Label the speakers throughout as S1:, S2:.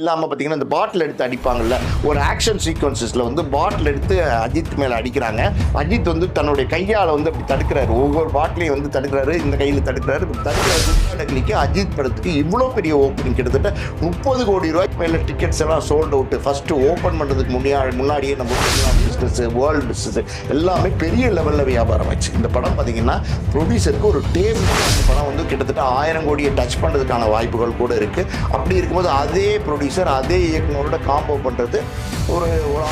S1: இல்லாமல் பார்த்தீங்கன்னா இந்த பாட்டில் எடுத்து அடிப்பாங்கல்ல ஒரு ஆக்ஷன் சீக்வன்சஸில் வந்து பாட்டில் எடுத்து அஜித் மேலே அடிக்கிறாங்க. அஜித் வந்து தன்னுடைய கையால் வந்து அப்படி தடுக்கிறாரு. ஒவ்வொரு பாட்டிலையும் வந்து தடுக்கிறாரு இந்த கையில் தடுக்கிறாரு. இப்படி தடுக்கிற அஜித் படத்துக்கு இவ்வளோ பெரிய ஓப்பனிங் கிட்டத்தட்ட முப்பது கோடி ரூபாய் மேலே டிக்கெட்ஸ் எல்லாம் சோல்ட் அவுட் ஃபஸ்ட்டு ஓப்பன் பண்ணுறதுக்கு முன்னாடி முன்னாடியே நம்ம பிஸ்னஸ் வேர்ல்டு பிஸ்னஸ் எல்லாமே பெரிய லெவலில் வியாபாரம் ஆச்சு. இந்த படம் பார்த்தீங்கன்னா ப்ரொடியூசருக்கு ஒரு இந்த படம் வந்து கிட்டத்தட்ட ஆயிரம் கோடியை டச் பண்ணுறதுக்கான வாய்ப்புகள் கூட இருக்குது அப்படி இருக்கும்போது அதே ப்ரொடியூசர் அதே இயக்குனரோட காம்போ பண்ணுறது ஒரு ஒரு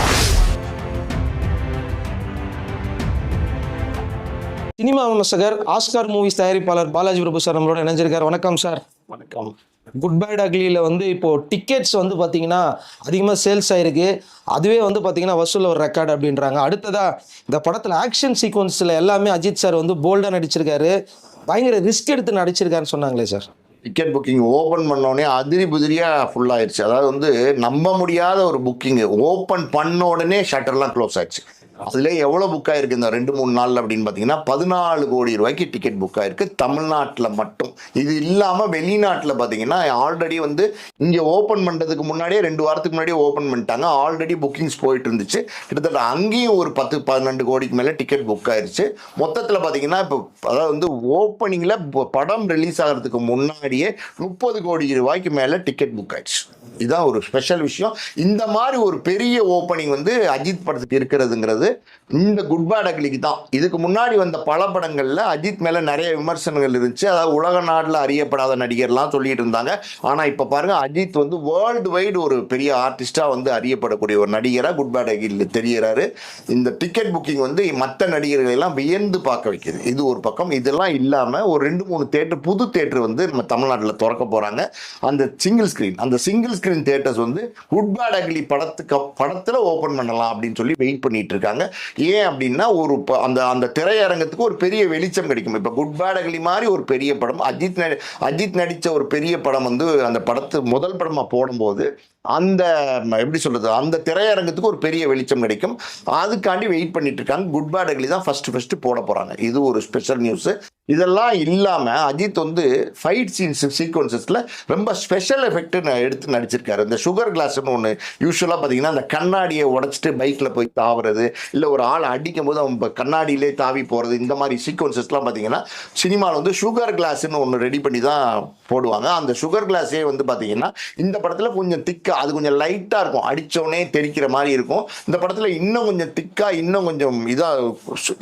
S2: சினிமா விமர்சகர் ஆஸ்கார் மூவிஸ் தயாரிப்பாளர் பாலாஜி பிரபு சார் நம்மளோட இணைஞ்சிருக்கார். வணக்கம் சார்.
S1: வணக்கம்.
S2: குட் பேட் அக்லியில் வந்து இப்போது டிக்கெட்ஸ் வந்து பார்த்திங்கன்னா அதிகமாக சேல்ஸ் ஆகிருக்கு அதுவே வந்து பார்த்தீங்கன்னா வசூல் ஒரு ரெக்கார்டு அப்படின்றாங்க. அடுத்ததாக இந்த படத்தில் ஆக்ஷன் சீக்வன்ஸில் எல்லாமே அஜித் சார் வந்து போல்டாக நடிச்சிருக்காரு. பயங்கர ரிஸ்க் எடுத்து நடிச்சிருக்காருன்னு சொன்னாங்களே சார்
S1: டிக்கெட் புக்கிங் ஓப்பன் பண்ணோடனே அதிரி புதிரியாக ஃபுல்லாகிடுச்சு அதாவது வந்து நம்ப முடியாத ஒரு புக்கிங்கு ஓப்பன் பண்ண உடனே ஷட்டர்லாம் க்ளோஸ் ஆயிடுச்சு அதில் எவ்வளோ புக் ஆயிருக்கு இந்த ரெண்டு மூணு நாள் அப்படின்னு பார்த்தீங்கன்னா பதினாலு கோடி ரூபாய்க்கு டிக்கெட் புக் ஆயிருக்கு. தமிழ்நாட்டில் மட்டும். இது இல்லாமல் வெளிநாட்டில் பார்த்தீங்கன்னா ஆல்ரெடி வந்து இங்கே ஓப்பன் பண்ணுறதுக்கு முன்னாடியே ரெண்டு வாரத்துக்கு முன்னாடியே ஓப்பன் பண்ணிட்டாங்க. ஆல்ரெடி புக்கிங்ஸ் போயிட்டு இருந்துச்சு. கிட்டத்தட்ட அங்கேயும் ஒரு பத்து பன்னெண்டு கோடிக்கு மேலே டிக்கெட் புக் ஆயிருச்சு. மொத்தத்தில் பார்த்தீங்கன்னா இப்போ அதாவது வந்து ஓப்பனிங்கில் படம் ரிலீஸ் ஆகிறதுக்கு முன்னாடியே முப்பது கோடி ரூபாய்க்கு மேலே டிக்கெட் புக் ஆயிடுச்சு இதுதான் ஒரு ஸ்பெஷல் விஷயம். இந்த மாதிரி ஒரு பெரிய ஓப்பனிங் வந்து அஜித் படத்துக்கு இருக்கிறதுங்கிறது போது இந்த குட் பேட் அக்லிக்கு தான். இதுக்கு முன்னாடி வந்த பல படங்களில் அஜித் மேலே நிறைய விமர்சனங்கள் இருந்துச்சு. அதாவது உலக நாட்டில் அறியப்படாத நடிகர்லாம் சொல்லிட்டு இருந்தாங்க. ஆனால் இப்போ பாருங்க அஜித் வந்து வேர்ல்டு வைடு ஒரு பெரிய ஆர்டிஸ்டாக வந்து அறியப்படக்கூடிய ஒரு நடிகராக குட் பேட் அகில் தெரிகிறாரு இந்த டிக்கெட் புக்கிங் வந்து மற்ற நடிகர்களெல்லாம் வியந்து பார்க்க வைக்கிது. இது ஒரு பக்கம். இதெல்லாம் இல்லாமல் ஒரு ரெண்டு மூணு தேட்டர் புது தேட்டர் வந்து நம்ம தமிழ்நாட்டில் திறக்க போகிறாங்க அந்த சிங்கிள் ஸ்க்ரீன் அந்த சிங்கிள் ஸ்க்ரீன் தேட்டர்ஸ் வந்து குட் பேட் அகிலி படத்துக்கு படத்தில் ஓப்பன் பண்ணலாம் அப்படின்னு சொல்லி வெயிட் பண்ணிட்டு இருக்காங்க. ஏன் அப்படின்னா ஒரு அந்த அந்த திரையரங்கத்துக்கு ஒரு பெரிய வெளிச்சம் கிடைக்கும். இப்போ குட் பேடகலி மாதிரி ஒரு பெரிய படம் அஜித் நடி அஜித் நடித்த ஒரு பெரிய படம் வந்து அந்த படத்து முதல் படமாக போடும்போது அந்த எப்படி சொல்கிறது அந்த திரையரங்கத்துக்கு ஒரு பெரிய வெளிச்சம் கிடைக்கும். அதுக்காண்டி வெயிட் பண்ணிட்டு இருக்காங்க குட் பேட் அக்லி தான் ஃபஸ்ட்டு ஃபஸ்ட்டு போட போகிறாங்க இது ஒரு ஸ்பெஷல் நியூஸு இதெல்லாம் இல்லாமல் அஜித் வந்து ஃபைட் சீன்ஸ் சீக்வன்சஸில் ரொம்ப ஸ்பெஷல் எஃபெக்ட் எடுத்து நடிச்சிருக்காரு. இந்த சுகர் கிளாஸ்னு ஒன்று யூஸ்வலாக பார்த்தீங்கன்னா அந்த கண்ணாடியை உடச்சிட்டு பைக்கில் போய் தாவுறது இல்லை ஒரு ஆள் அடிக்கும் போது அவன் கண்ணாடியிலே தாவி போகிறது இந்த மாதிரி சீக்வன்சஸ்லாம் பார்த்தீங்கன்னா சினிமாவில் வந்து சுகர் கிளாஸ்னு ஒன்று ரெடி பண்ணி தான் போடுவாங்க. அந்த சுகர் கிளாஸே வந்து பார்த்தீங்கன்னா இந்த படத்தில் கொஞ்சம் திக்காக அது கொஞ்சம் லைட்டாக இருக்கும். அடித்தோடனே தெரிக்கிற மாதிரி இருக்கும். இந்த படத்தில் இன்னும் கொஞ்சம் திக்காக இன்னும் கொஞ்சம் இதாக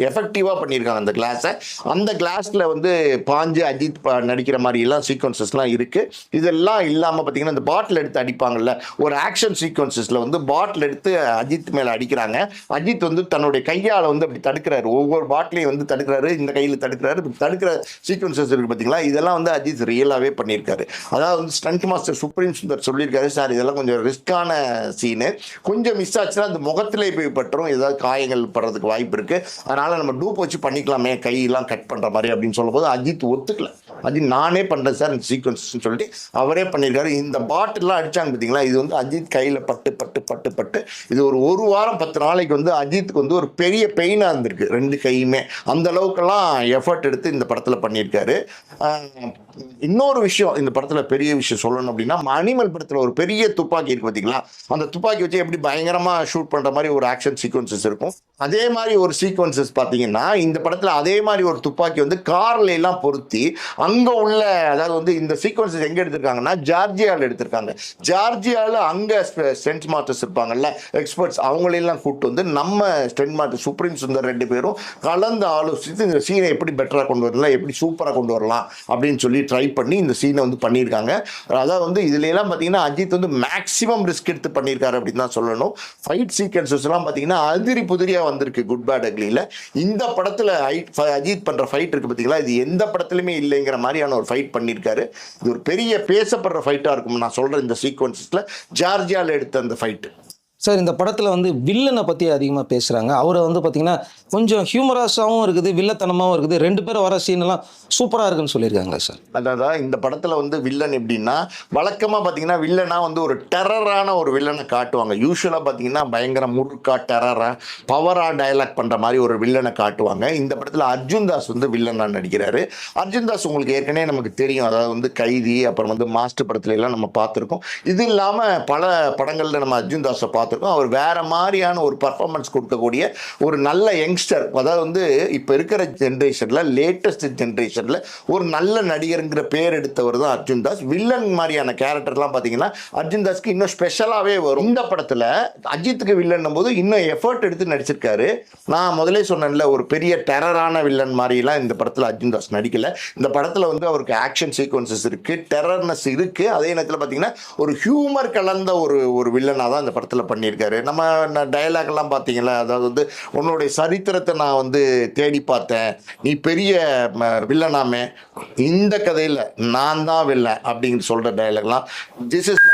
S1: எஃபெக்டிவாக பண்ணியிருக்காங்க அந்த கிளாஸை அந்த கிளாஸில் வந்து பாஞ்சு அஜித் நடிக்கிற மாதிரி எல்லாம் சீக்வன்சஸ்லாம் இருக்குது இதெல்லாம் இல்லாமல் பார்த்தீங்கன்னா இந்த பாட்டில் எடுத்து அடிப்பாங்கல்ல ஒரு ஆக்ஷன் சீக்வன்சஸில் வந்து பாட்டில் எடுத்து அஜித் மேலே அடிக்கிறாங்க. அஜித் வந்து தன்னுடைய கையால் வந்து அப்படி தடுக்கிறாரு. ஒவ்வொரு பாட்டிலையும் வந்து தடுக்கிறாரு இந்த கையில் தடுக்கிறாரு தடுக்கிற சீக்வன்சஸ் இருக்குது பார்த்தீங்களா இதெல்லாம் வந்து அஜித் ரியலாகவே பண்ணியிருக்காரு. அதாவது வந்து ஸ்டண்ட் மாஸ்டர் சுப்ரீம் சுந்தர் சொல்லியிருக்காரு சார் இதெல்லாம் கொஞ்சம் ரிஸ்க்கான சீனு கொஞ்சம் மிஸ் ஆச்சுன்னா அந்த முகத்திலே போய் பட்டுரும். ஏதாவது காயங்கள் படுறதுக்கு வாய்ப்பு இருக்குது அதனால் நம்ம டூப் வச்சு பண்ணிக்கலாமே. கையெல்லாம் கட் பண்ணுற மாதிரி அப்படின்னு சொல்லும்போது அஜித் ஒத்துக்கல. அஜித் நானே பண்ணுறேன் சார் இந்த சீக்வன்ஸ்னு சொல்லிட்டு. அவரே பண்ணியிருக்காரு. இந்த பாட்டிலாம் அடித்தாங்க பார்த்தீங்களா இது வந்து அஜித் கையில் பட்டு பட்டு பட்டு பட்டு. இது ஒரு ஒரு வாரம் பத்து நாளைக்கு வந்து அஜித்துக்கு வந்து ஒரு பெரிய பெயினாக இருந்திருக்கு ரெண்டு கையுமே. அந்த அளவுக்கெல்லாம் எஃபர்ட் எடுத்து இந்த படத்தில் பண்ணியிருக்காரு. இன்னொரு விஷயம் இந்த படத்தில் பெரிய விஷயம் சொல்லணும் அப்படின்னா அனிமல் படத்தில் ஒரு பெரிய துப்பாக்கி இருக்கு பார்த்தீங்களா அந்த துப்பாக்கி வச்சு எப்படி பயங்கரமாக ஷூட் பண்ணுற மாதிரி ஒரு ஆக்ஷன் சீக்வன்சஸ் இருக்கும். அதே மாதிரி ஒரு சீக்வன்சஸ் பார்த்தீங்கன்னா இந்த படத்தில் அதே மாதிரி ஒரு துப்பாக்கி வந்து கார்ல எல்லாம் பொருத்தி அங்கே உள்ள அதாவது வந்து இந்த சீக்வன்சஸ் எங்கே எடுத்திருக்காங்கன்னா ஜார்ஜியாவில் எடுத்திருக்காங்க. ஜார்ஜியாவில் அங்கே ஸ்ட்ரென்த் மாஸ்டர்ஸ் இருப்பாங்கல்ல எக்ஸ்பர்ட்ஸ் அவங்களெல்லாம் கூப்பிட்டு வந்து நம்ம ஸ்டென்ட் மாஸ்டர் சுப்ரீம் சுந்தர் ரெண்டு பேரும் கலந்து ஆலோசித்து இந்த சீனை எப்படி பெட்டராக கொண்டு வரலாம் எப்படி சூப்பராக கொண்டு வரலாம் அப்படின்னு சொல்லி ட்ரை பண்ணி இந்த சீனை வந்து பண்ணியிருக்காங்க. அதாவது வந்து இதுலலாம் பார்த்தீங்கன்னா அஜித் வந்து மேக்ஸிமம் ரிஸ்க் எடுத்து பண்ணியிருக்காரு அப்படின்னு தான் சொல்லணும். ஃபைட் சீக்வன்சஸ்லாம் பார்த்தீங்கன்னா அதிரி புதிரியாக வந்திருக்கு குட் பேட் அக்லியில் இந்த படத்தில் அஜித் பண்ணுற ஃபைட் இருக்குது பார்த்தீங்களா இது எந்த படத்துலையுமே இல்லைங்கிற மாதிரியான ஒரு ஃபைட் பண்ணியிருக்காரு. இது ஒரு பெரிய பேசப்படுற ஃபைட்டாக இருக்கும் நான் சொல்கிற இந்த சீக்வன்சஸில் ஜார்ஜியாவில் எடுத்த அந்த ஃபைட்டு
S2: சார் இந்த படத்தில் வந்து வில்லனை பற்றி அதிகமாக பேசுகிறாங்க அவரை வந்து பார்த்தீங்கன்னா கொஞ்சம் ஹியூமரஸாகவும் இருக்குது வில்லத்தனமாகவும் இருக்குது. ரெண்டு பேரும் வர சீனெல்லாம் சூப்பராக இருக்குன்னு சொல்லியிருக்காங்களா சார்?
S1: அதான் இந்த படத்தில் வந்து வில்லன் எப்படின்னா வழக்கமாக பார்த்தீங்கன்னா வில்லனாக வந்து ஒரு டெரரான ஒரு வில்லனை காட்டுவாங்க. யூஸ்வலாக பார்த்தீங்கன்னா பயங்கர முறுக்கா டெரராக பவராக டயலாக் பண்ணுற மாதிரி ஒரு வில்லனை காட்டுவாங்க. இந்த படத்தில் அர்ஜுன் தாஸ் வந்து வில்லனா நடிக்கிறாரு. அர்ஜுன் தாஸ் உங்களுக்கு ஏற்கனவே நமக்கு தெரியும். அதாவது வந்து கைதி அப்புறம் வந்து மாஸ்டர் படத்துல எல்லாம் நம்ம பார்த்துருக்கோம். இது இல்லாமல் பல படங்களில் நம்ம அர்ஜுன் தாஸை பார்த்துருக்கோம். அவர் வேற மாதிரியான ஒரு பர்ஃபார்மன்ஸ் கொடுக்கக்கூடிய ஒரு நல்ல யங்ஸ்டர் அதாவது வந்து இப்போ இருக்கிற ஜென்ரேஷனில் லேட்டஸ்ட் ஜென்ரேஷனில் ஒரு நல்ல நடிகருங்கிற பேர் எடுத்தவர் தான் அர்ஜுன் தாஸ். வில்லன் மாதிரியான கேரக்டர்லாம் பார்த்தீங்கன்னா அர்ஜுன் தாஸ்க்கு இன்னும் ஸ்பெஷலாகவே வரும். இந்த படத்தில் அஜித்துக்கு வில்லன் போது இன்னும் எஃபர்ட் எடுத்து நடிச்சிருக்காரு. நான் முதலே சொன்னேன்ல ஒரு பெரிய டெரரான வில்லன் மாதிரிலாம் இந்த படத்தில் அர்ஜுன் தாஸ் நடிக்கல. இந்த படத்தில் வந்து அவருக்கு ஆக்ஷன் சீக்வன்சஸ் இருக்குது டெரர்னஸ் இருக்குது அதே நேரத்தில் பார்த்தீங்கன்னா ஒரு ஹியூமர் கலந்த ஒரு ஒரு வில்லனாக தான் இந்த படத்தில் பண்ணியிருக்காரு. நம்ம டயலாக்லாம் பார்த்தீங்களா? அதாவது வந்து உன்னுடைய சரித்திரத்தை நான் வந்து தேடி பார்த்தேன். நீ பெரிய ம, வில்லனாமே இந்த கதையில் நான் தான் வில்லன் அப்படின்னு சொல்கிற டயலாக்லாம் திஸ் இஸ்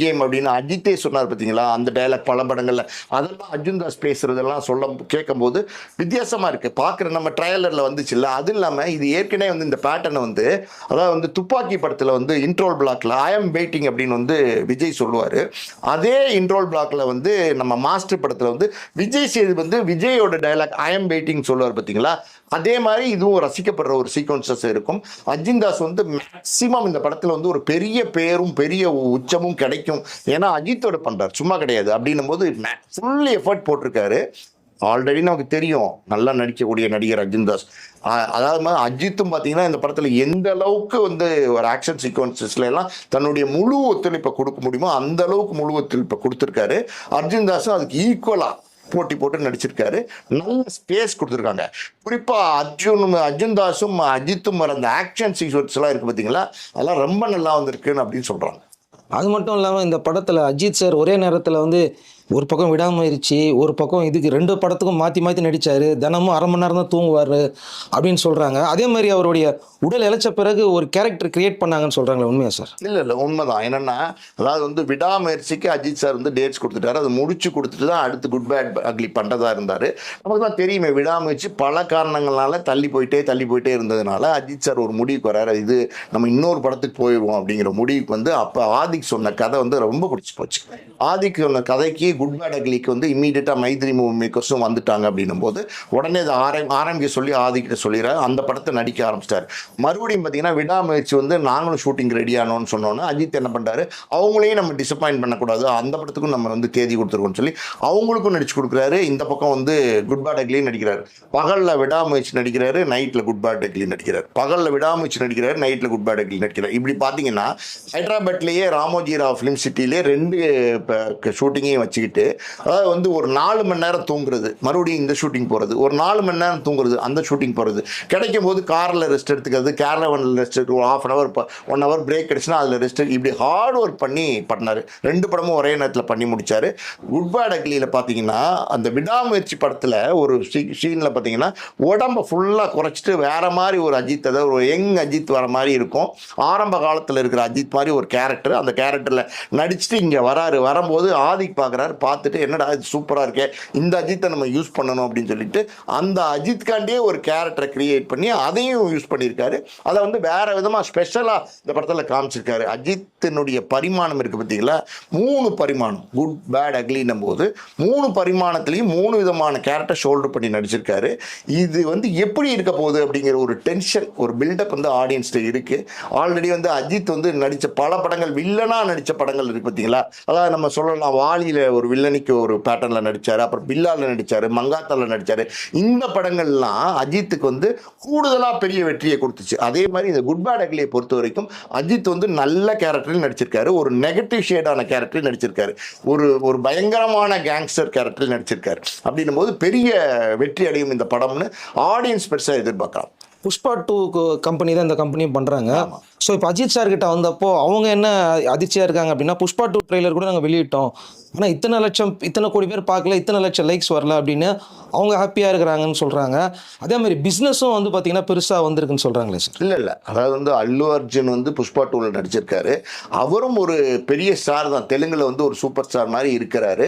S1: கேம் அப்படின்னு அஜித்தே சொன்னார் பார்த்தீங்களா? அந்த டயலாக் பல படங்களில். அதெல்லாம் அர்ஜுன் தாஸ் பேசுறதெல்லாம் சொல்ல கேட்கும்போது வித்தியாசமாக இருக்குது பார்க்குற நம்ம ட்ரையலரில் வந்துச்சுல்ல அது இல்லாமல் இது ஏற்கனவே வந்து இந்த பேட்டர்னை வந்து அதாவது வந்து துப்பாக்கி படத்தில் வந்து இன்ட்ரோல் பிளாக்ல ஐ எம் வெயிட்டிங் அப்படின்னு வந்து விஜய் சொல்லுவார். அதே இன்ட்ரோல் பிளாக்ல வந்து நம்ம மாஸ்டர் படத்தில் வந்து விஜய் சேது வந்து விஜயோட டயலாக் ஐ எம் வெயிட்டிங் சொல்லுவார் பார்த்தீங்களா? அதே மாதிரி இதுவும் ரசிக்கப்படுற ஒரு சீக்வன்சஸ் இருக்கும். அர்ஜுன் தாஸ் வந்து மேக்சிமம் இந்த படத்தில் வந்து ஒரு பெரிய பேரும் பெரிய உச்சமும் கிடைக்கும் ஏன்னா அஜித்தோட பண்றார். சும்மா கிடையாது. அப்படின்னும் போது ஃபுல் எஃபர்ட் போட்டிருக்காரு. ஆல்ரெடி நமக்கு தெரியும். நல்லா நடிக்கக்கூடிய நடிகர் அர்ஜுன் தாஸ். அதாவது மாதிரி அஜித்தும் பார்த்தீங்கன்னா இந்த படத்தில் எந்த அளவுக்கு வந்து ஒரு ஆக்ஷன் சீக்வன்சஸ்ல எல்லாம் தன்னுடைய முழு ஒத்துழைப்பை கொடுக்க முடியுமோ அந்த அளவுக்கு முழு ஒத்துழைப்பை கொடுத்துருக்காரு. அர்ஜுன் தாஸும் அதுக்கு ஈக்குவலாக போட்டி போட்டு நடிச்சிருக்காரு. நல்ல ஸ்பேஸ் கொடுத்துருக்காங்க. குறிப்பாக அர்ஜுன் அர்ஜுன் தாஸும் அஜித்தும் வர அந்த ஆக்ஷன் சீக்வன்ஸ் எல்லாம் இருக்கு பார்த்தீங்களா அதெல்லாம் ரொம்ப நல்லா வந்திருக்குன்னு அப்படின்னு சொல்றாங்க.
S2: அது மட்டும் இல்லாமல் இந்த படத்தில் அஜித் சார் ஒரே நேரத்தில் வந்து ஒரு பக்கம் விடாமுயற்சி ஒரு பக்கம் இதுக்கு ரெண்டு படத்துக்கும் மாற்றி மாற்றி நடித்தார் தினமும் அரை மணி நேரம் தான் தூங்குவார் அப்படின்னு சொல்கிறாங்க அதே மாதிரி அவருடைய உடல் இழைச்ச பிறகு ஒரு கேரக்டர் கிரியேட் பண்ணாங்கன்னு சொல்கிறாங்களே உண்மையா சார்?
S1: இல்லை இல்லை உண்மைதான். என்னென்னா அதாவது வந்து விடாமுயற்சிக்கு அஜித் சார் வந்து டேட்ஸ் கொடுத்துட்டாரு. அதை முடிச்சு கொடுத்துட்டு தான் அடுத்து குட் பேட் அக்லி பண்ணுறதா இருந்தார். நமக்கு தான் தெரியுமே விடாமுயற்சி பல காரணங்களால் தள்ளி போயிட்டே தள்ளி போயிட்டே இருந்ததுனால அஜித் சார் ஒரு முடிவுக்கு வராரு இது நம்ம இன்னொரு படத்துக்கு போயிடுவோம் அப்படிங்கிற முடிவுக்கு வந்து அப்போ ஆதிக் சொன்ன கதை வந்து ரொம்ப பிடிச்சி போச்சு. ஆதிக் சொன்ன கதைக்கு குட் பேட் அக்லிக்கு வந்து இம்மீடியட்டாக மைத்ரி மூவி வந்துட்டாங்க அப்படின்னும் போது உடனே அதை ஆரம் ஆரம்பிக்க சொல்லி ஆதிக்கிட்ட சொல்லிடுறாரு. அந்த படத்தை நடிக்க ஆரம்பிச்சிட்டார். மறுபடியும் பார்த்தீங்கன்னா விடாமுயற்சி வந்து நாங்களும் ஷூட்டிங் ரெடி ஆனோன்னு சொன்னோன்னே அஜித் என்ன பண்ணுறாரு அவங்களையும் நம்ம டிசப்பாயின்ட் பண்ணக்கூடாது. அந்த படத்துக்கும் நம்ம வந்து தேதி கொடுத்துருக்கோம்னு சொல்லி அவங்களுக்கும் நடிச்சு கொடுக்குறாரு. இந்த பக்கம் வந்து குட் பேட் அக்லியும் பகலில் விடாமுயற்சி நடிக்கிறாரு நைட்டில் குட் பேட் அக்லி நடிக்கிறார். பகலில் விடாமுயற்சி நடிக்கிறாரு நைட்டில் குட் பேட் அக்லி நடிக்கிறார். இப்படி பார்த்தீங்கன்னா ஹைதராபாத்லேயே ராமோஜி ராவ் ஃபிலிம் சிட்டிலேயே ரெண்டு ஷூட்டிங்கையும் எழுதிட்டு அதாவது வந்து ஒரு நாலு மணி நேரம் தூங்குறது மறுபடியும் இந்த ஷூட்டிங் போகிறது ஒரு நாலு மணி நேரம் தூங்குறது அந்த ஷூட்டிங் போகிறது கிடைக்கும் போது காரில் ரெஸ்ட் எடுத்துக்கிறது கேரளாவில் ரெஸ்ட் எடுத்து ஒரு half an hour one hour break கிடச்சுன்னா அதில் ரெஸ்ட் இப்படி ஹார்ட் ஒர்க் பண்ணி பண்ணார். ரெண்டு படமும் ஒரே நேரத்தில் பண்ணி முடித்தார் குட் பேட் அக்லியில் பார்த்தீங்கன்னா அந்த விடாமுயற்சி படத்தில் ஒரு சீனில் பார்த்தீங்கன்னா உடம்ப ஃபுல்லாக குறைச்சிட்டு வேறு மாதிரி ஒரு அஜித் அதாவது ஒரு யங் அஜித் வர மாதிரி இருக்கும். ஆரம்ப காலத்தில் இருக்கிற அஜித் மாதிரி ஒரு கேரக்டர் அந்த கேரக்டரில் நடிச்சுட்டு இங்கே வராரு. வரும்போது ஆதிக் பார்க்குறாரு பார்த்துட்டு என்னடா இது சூப்பராக இருக்கே இந்த அஜித்தை நம்ம யூஸ் பண்ணணும் அப்படின்னு சொல்லிட்டு அந்த அஜித்காண்டியே ஒரு கேரக்டரை கிரியேட் பண்ணி அதையும் யூஸ் பண்ணியிருக்காரு. அதை வந்து வேற விதமாக ஸ்பெஷலாக இந்த படத்தில் காமிச்சிருக்காரு. அஜித்தினுடைய பரிமாணம் இருக்குது பார்த்தீங்களா? மூணு பரிமாணம் குட் பேட் அக்லின்னும் போது மூணு பரிமாணத்துலேயும் மூணு விதமான கேரக்டர் ஷோல்டர் பண்ணி நடிச்சிருக்காரு. இது வந்து எப்படி இருக்க போகுது அப்படிங்கிற ஒரு டென்ஷன் ஒரு பில்டப் வந்து ஆடியன்ஸ்ட்டு இருக்குது ஆல்ரெடி வந்து அஜித் வந்து நடித்த பல படங்கள் வில்லனாக நடித்த படங்கள் இருக்குது பார்த்தீங்களா? அதாவது நம்ம சொல்லலாம் வாலியில் ஒரு வில்லனிக்கு ஒரு பேட்டர்னில் நடித்தார் அப்புறம் பில்லாவில் நடித்தார் மங்காத்தாவில் நடித்தார் இந்த படங்கள்லாம் அஜித்துக்கு வந்து கூடுதலாக பெரிய வெற்றியை கொடுத்துச்சு. அதே மாதிரி இந்த குட் பேட் அக்லியை பொறுத்த வரைக்கும் அஜித் வந்து நல்ல கேரக்டரில் நடிச்சிருக்காரு. ஒரு நெகட்டிவ் ஷேடான கேரக்டரில் நடிச்சிருக்காரு. ஒரு ஒரு பயங்கரமான கேங்ஸ்டர் கேரக்டரில் நடிச்சிருக்காரு. அப்படின்னும் போது பெரிய வெற்றி அடையும் இந்த படம்னு ஆடியன்ஸ் பெருசாக எதிர்பார்க்கலாம்.
S2: புஷ்பா டூ கம்பெனி தான் இந்த கம்பெனியும் பண்ணுறாங்க ஸோ இப்போ அஜித் சார் கிட்ட வந்தப்போ அவங்க என்ன அதிர்ச்சியாக இருக்காங்க அப்படின்னா புஷ்பா டூ ட்ரெய்லர் கூட நாங்கள் வெளியிட்டோம். ஆனால் இத்தனை லட்சம் இத்தனை கோடி பேர் பார்க்கல இத்தனை லட்சம் லைக்ஸ் வரல அப்படின்னு அவங்க ஹாப்பியாக இருக்கிறாங்கன்னு சொல்கிறாங்க அதே மாதிரி பிஸ்னஸும் வந்து பார்த்தீங்கன்னா பெருசாக வந்திருக்குன்னு சொல்கிறாங்களே சார்
S1: இல்லை இல்லை. அதாவது வந்து அல்லு அர்ஜுன் வந்து புஷ்பா டூவில் நடிச்சிருக்காரு. அவரும் ஒரு பெரிய ஸ்டார் தான். தெலுங்கில் வந்து ஒரு சூப்பர் ஸ்டார் மாதிரி இருக்கிறாரு.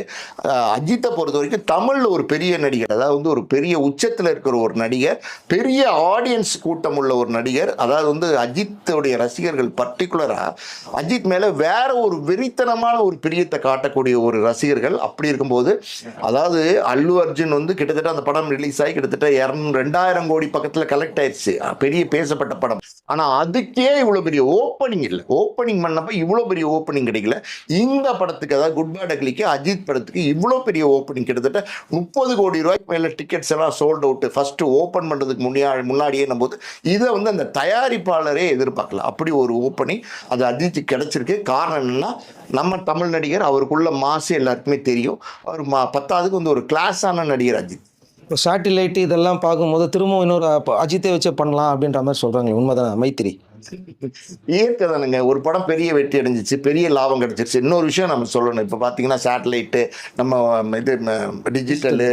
S1: அஜித்தை பொறுத்த வரைக்கும் தமிழில் ஒரு பெரிய நடிகர் அதாவது வந்து ஒரு பெரிய உச்சத்தில் இருக்கிற ஒரு நடிகர் பெரிய ஆடியன்ஸ் கூட்டம் உள்ள ஒரு நடிகர். அதாவது வந்து அஜித்துடைய ரசிகர்கள் பர்டிகுலராக அஜித் மேலே வேற ஒரு வெறித்தனமான ஒரு பிரியத்தை காட்டக்கூடிய ஒரு ரசிகர்கள் அப்படி இருக்கும்போது அதாவது அல்லு அர்ஜுன் வந்து கிட்டத்தட்ட அந்த படம் ரிலீஸ் ஆகி கிட்டத்தட்ட இரநூறு ரெண்டாயிரம் கோடி பக்கத்தில் கலெக்ட் ஆயிடுச்சு பெரிய பேசப்பட்ட படம். ஆனால் அதுக்கே இவ்வளோ பெரிய ஓப்பனிங் இல்லை. ஓப்பனிங் பண்ணப்போ இவ்வளோ பெரிய ஓப்பனிங் கிடைக்கல. இந்த படத்துக்கு அதாவது குட் பை டக்லிக்கு அஜித் படத்துக்கு இவ்வளோ பெரிய ஓப்பனிங் கிட்டத்தட்ட முப்பது கோடி ரூபாய்க்கு மேலே டிக்கெட்ஸ் எல்லாம் சோல்ட் அவுட்டு ஃபஸ்ட்டு ஓப்பன் பண்ணுறதுக்கு முன்னாடி முன்னாடியே போது இதை வந்து அந்த தயாரிப்பாளரே எதிர்பார்க்கல. அப்படி ஒரு ஓப்பனிங் அது அஜித் கிடச்சிருக்கு. காரணம் என்னென்னா நம்ம தமிழ் நடிகர் அவருக்குள்ள மாசு எல்லாருக்குமே தெரியும். அவர் மா பத்தாவதுக்கு வந்து ஒரு கிளாஸான நடிகர் அஜித்.
S2: இப்போ சேட்டிலைட் இதெல்லாம் பார்க்கும்போது திரும்பவும் இன்னொரு அஜித்தை வச்சே பண்ணலாம் அப்படின்ற மாதிரி சொல்கிறாங்க உண்மைதான் மைத்திரி?
S1: இயற்கை தானுங்க. ஒரு படம் பெரிய வெற்றி அடைஞ்சிச்சு பெரிய லாபம் கிடைச்சிருச்சு. இன்னொரு விஷயம் நம்ம சொல்லணும். இப்போ பார்த்தீங்கன்னா சேட்டலைட்டு நம்ம இது டிஜிட்டலு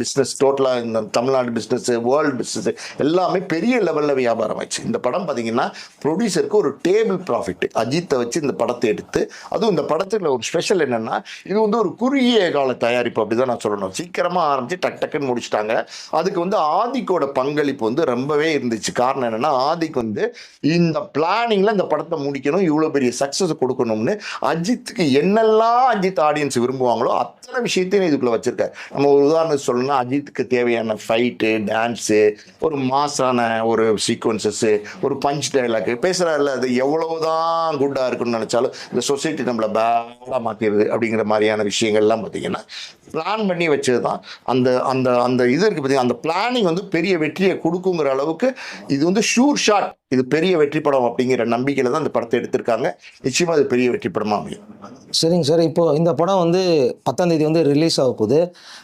S1: பிஸ்னஸ் டோட்டலாக இந்த தமிழ்நாடு பிஸ்னஸ் வேர்ல்டு பிஸ்னஸ் எல்லாமே பெரிய லெவலில் வியாபாரம் ஆயிடுச்சு. இந்த படம் பார்த்தீங்கன்னா ப்ரொடியூசருக்கு ஒரு டேபிள் ப்ராஃபிட் அஜித்தை வச்சு இந்த படத்தை எடுத்து அதுவும் இந்த படத்தில் ஒரு ஸ்பெஷல் என்னென்னா இது வந்து ஒரு குறுகிய கால தயாரிப்பு அப்படி தான் நான் சொல்லணும். சீக்கிரமாக ஆரம்பிச்சு டக் டக்குன்னு முடிச்சிட்டாங்க. அதுக்கு வந்து ஆதிக்கோட பங்களிப்பு வந்து ரொம்பவே இருந்துச்சு. காரணம் என்னென்னா ஆதிக்கு வந்து இந்த இந்த பிளானிங்கில் இந்த படத்தை முடிக்கணும் இவ்வளோ பெரிய சக்ஸஸ் கொடுக்கணும்னு அஜித்துக்கு என்னெல்லாம் அஜித் ஆடியன்ஸ் விரும்புவாங்களோ அத்தனை விஷயத்தையும் இதுக்குள்ளே வச்சிருக்காரு. நம்ம ஒரு உதாரணம் சொல்லணும்னா அஜித்துக்கு தேவையான ஃபைட்டு டான்ஸு ஒரு மாசான ஒரு சீக்வன்சஸ்ஸு ஒரு பஞ்ச் டைலாக் பேசுகிறாரில்ல அது எவ்வளோதான் குட்டாக இருக்குன்னு நினச்சாலும் இந்த சொசைட்டி நம்மளை பேடாக மாற்றிடுது அப்படிங்கிற மாதிரியான விஷயங்கள்லாம் பார்த்தீங்கன்னா பிளான் பண்ணி வச்சது தான் அந்த அந்த அந்த இது இருக்குது பார்த்தீங்கன்னா அந்த பிளானிங் வந்து பெரிய வெற்றியை கொடுக்குங்கிற அளவுக்கு இது வந்து ஷூர் ஷாட் இது பெரிய வெற்றி படம் அப்படிங்கிற நம்பிக்கையில் தான் இந்த படத்தை எடுத்திருக்காங்க. நிச்சயமாக அது பெரிய வெற்றி படமாக அமையும்.
S2: சரிங்க சார். இப்போது இந்த படம் வந்து பத்தாம் தேதி வந்து ரிலீஸ் ஆக போகுது.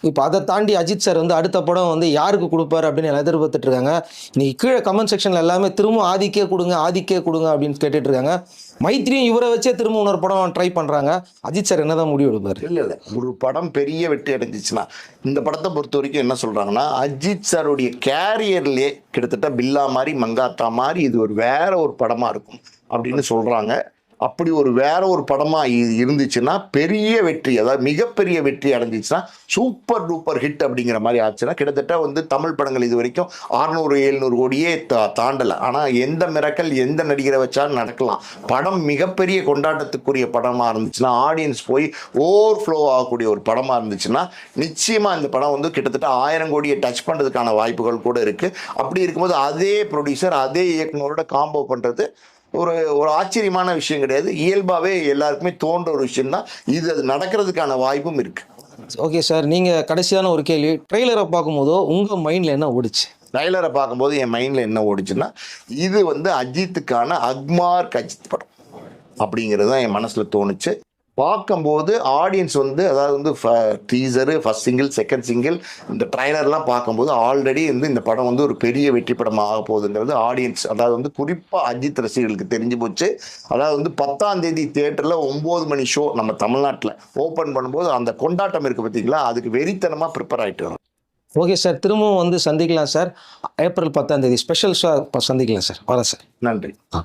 S2: இப்போ அதை தாண்டி அஜித் சார் வந்து அடுத்த படம் வந்து யாருக்கு கொடுப்பாரு அப்படின்னு எல்லாம் எதிர்பார்த்துட்டு இருக்காங்க. இன்னைக்கு கீழே கமெண்ட் செக்ஷனில் எல்லாமே திரும்ப ஆதிக்கே கொடுங்க ஆதிக்கே கொடுங்க அப்படின்னு கேட்டுட்ருக்காங்க மைத்ரியும் இவரை வச்சே திரும்ப இன்னொரு படம் ட்ரை பண்றாங்க. அஜித் சார் என்னதான் முடிவு எடுப்பாரு?
S1: இல்லை இல்ல. ஒரு படம் பெரிய வெற்றி அடைஞ்சிச்சுன்னா இந்த படத்தை பொறுத்த வரைக்கும் என்ன சொல்றாங்கன்னா அஜித் சாருடைய கேரியர்லேயே கிட்டத்தட்ட பில்லா மாதிரி மங்காத்தா மாதிரி இது ஒரு வேற ஒரு படமாக இருக்கும் அப்படின்னு சொல்கிறாங்க அப்படி ஒரு வேற ஒரு படமாக இருந்துச்சுன்னா பெரிய வெற்றி அதாவது மிகப்பெரிய வெற்றி அடைஞ்சிச்சுன்னா சூப்பர் டூப்பர் ஹிட் அப்படிங்கிற மாதிரி ஆச்சுன்னா கிட்டத்தட்ட வந்து தமிழ் படங்கள் இது வரைக்கும் அறநூறு எழுநூறு கோடியே தா தாண்டலை. ஆனால் எந்த மிரக்கல் எந்த நடிகரை வச்சாலும் நடக்கலாம். படம் மிகப்பெரிய கொண்டாட்டத்துக்குரிய படமாக இருந்துச்சுன்னா ஆடியன்ஸ் போய் ஓவர் ஃப்ளோ ஆகக்கூடிய ஒரு படமாக இருந்துச்சுன்னா நிச்சயமாக இந்த படம் வந்து கிட்டத்தட்ட ஆயிரம் கோடியை டச் பண்ணுறதுக்கான வாய்ப்புகள் கூட இருக்குது அப்படி இருக்கும்போது அதே ப்ரொடியூசர் அதே இயக்குனரோட காம்போ பண்ணுறது ஒரு ஒரு ஆச்சரியமான விஷயம் கிடையாது. இயல்பாகவே எல்லாருக்குமே தோன்ற ஒரு விஷயம்தான் இது அது நடக்கிறதுக்கான வாய்ப்பும் இருக்குது
S2: ஓகே சார் நீங்க கடைசியான ஒரு கேள்வி. ட்ரெய்லரை பார்க்கும்போதோ உங்க மைண்ட்ல என்ன ஓடுச்சு?
S1: ட்ரைலரை பார்க்கும்போது என் மைண்டில் என்ன ஓடிச்சுன்னா இது வந்து அஜித்துக்கான அக்மார் அஜித் படம். அப்படிங்கிறது தான் என் மனசில் தோணுச்சு. பார்க்கும்போது ஆடியன்ஸ் வந்து அதாவது வந்து teaser first single second single இந்த ட்ரைலர்லாம் பார்க்கும்போது ஆல்ரெடி வந்து இந்த படம் வந்து ஒரு பெரிய வெற்றி படமாக ஆக போகுதுங்கிறது ஆடியன்ஸ் அதாவது வந்து குறிப்பாக அஜித் ரசிகர்களுக்கு தெரிஞ்சு போச்சு. அதாவது வந்து பத்தாம் தேதி தியேட்டரில் ஒம்பது மணி ஷோ நம்ம தமிழ்நாட்டில் ஓப்பன் பண்ணும்போது அந்த கொண்டாட்டம் இருக்குது பார்த்தீங்களா அதுக்கு வெறித்தனமாக ப்ரிப்பேர் ஆகிட்டு வரும்.
S2: ஓகே சார் திரும்பவும் வந்து சந்திக்கலாம் சார். ஏப்ரல் பத்தாம் தேதி ஸ்பெஷல் ஷோ சந்திக்கலாம் சார். வரேன் சார்.
S1: நன்றி.
S2: ஆ.